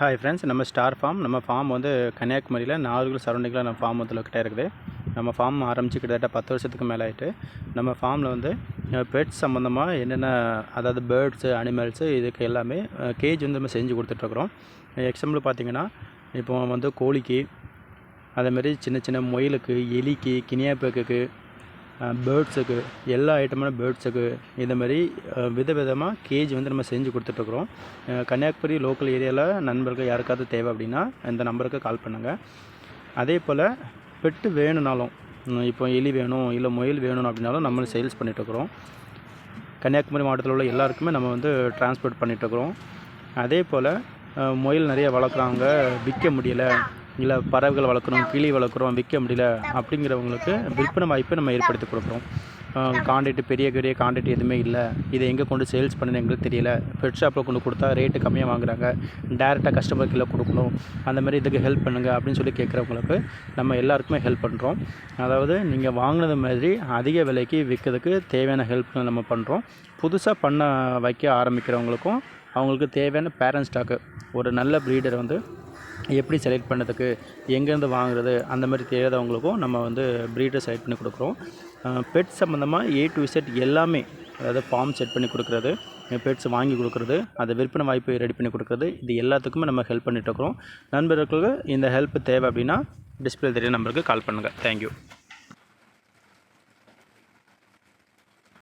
Hi friends நம்ம star farm நம்ம farm வந்து கன்னியாகுமரியில் நாகர்கோவில் சரௌண்டிங்கில் நம்ம ஃபார்ம் வந்து லொக்கேட்டாக இருக்குது. நம்ம ஃபார்ம் ஆரம்பித்து கிட்டத்தட்ட பத்து வருஷத்துக்கு மேலே ஆகிட்டு நம்ம ஃபார்மில் வந்து பெட்ஸ் சம்மந்தமாக என்னென்ன அதாவது பேர்ட்ஸு அனிமல்ஸு இதுக்கு எல்லாமே கேஜ் வந்து நம்ம செஞ்சு கொடுத்துட்ருக்குறோம் எக்ஸாம்பிள் பார்த்திங்கன்னா இப்போ வந்து கோழிக்கு அதேமாரி சின்ன சின்ன முயலுக்கு எலிக்கு கினியாப்பேக்குக்கு பேர்ட்ஸுக்கு எல்லா ஐட்டமான பேர்ட்ஸுக்கு இந்த மாதிரி விதவிதமாக கேஜ் வந்து நம்ம செஞ்சு கொடுத்துட்ருக்குறோம் கன்னியாகுமரி லோக்கல் ஏரியாவில் நண்பர்கள் யாருக்காவது தேவை அப்படின்னா இந்த நம்பருக்கு கால் பண்ணுங்கள் அதே போல் பெட்டு வேணும்னாலும் இப்போ எலி வேணும் இல்லை முயல் வேணும் அப்படின்னாலும் நம்மளும் சேல்ஸ் பண்ணிகிட்ருக்குறோம் கன்னியாகுமரி மாவட்டத்தில் உள்ள எல்லாருக்குமே நம்ம வந்து டிரான்ஸ்போர்ட் பண்ணிகிட்ருக்குறோம் அதே போல் முயல் நிறைய வளர்க்குறாங்க விற்க முடியலை இல்லை பறவைகள் வளர்க்குறோம் கிளி வளர்க்குறோம் விற்க முடியல அப்படிங்கிறவங்களுக்கு விற்பனை வாய்ப்பை நம்ம ஏற்படுத்தி கொடுக்குறோம். கான்ட்ராக்ட் பெரிய பெரிய கான்ட்ராக்ட் எதுவுமே இல்லை. இதை எங்கே கொண்டு சேல்ஸ் பண்ணணும் எங்களுக்கு தெரியல. பெட் ஷாப்பில் கொண்டு கொடுத்தா ரேட்டு கம்மியாக வாங்குறாங்க. டேரெக்டாக கஸ்டமர் கீழே கொடுக்கணும். அந்த மாதிரி இதுக்கு ஹெல்ப் பண்ணுங்கள் அப்படின்னு சொல்லி கேட்குறவங்களுக்கு நம்ம எல்லாருக்குமே ஹெல்ப் பண்ணுறோம் அதாவது நீங்கள் வாங்கினது மாதிரி அதிக விலைக்கு விற்கிறதுக்கு தேவையான ஹெல்ப் நம்ம பண்ணுறோம் புதுசாக பண்ண வைக்க ஆரம்பிக்கிறவங்களுக்கும் அவங்களுக்கு தேவையான பேரண்ட் ஸ்டாக்கு ஒரு நல்ல ப்ரீடரை வந்து எப்படி செலக்ட் பண்ணுறதுக்கு எங்கேருந்து வாங்குறது அந்த மாதிரி தெரியாதவங்களுக்கும் நம்ம வந்து ப்ரீடை செலக்ட் பண்ணி கொடுக்குறோம். பெட் சம்மந்தமாக ஏ டு விசெட் எல்லாமே அதாவது ஃபார்ம் செட் பண்ணி கொடுக்குறது பெட்ஸ் வாங்கி கொடுக்குறது அதை விற்பனை வாய்ப்பு ரெடி பண்ணி கொடுக்குறது இது எல்லாத்துக்குமே நம்ம ஹெல்ப் பண்ணிட்டு இருக்கிறோம். நண்பர்களுக்கு இந்த ஹெல்ப் தேவை அப்படின்னா டிஸ்பிளே தெரிய நம்பருக்கு கால் பண்ணுங்கள் தேங்க்யூ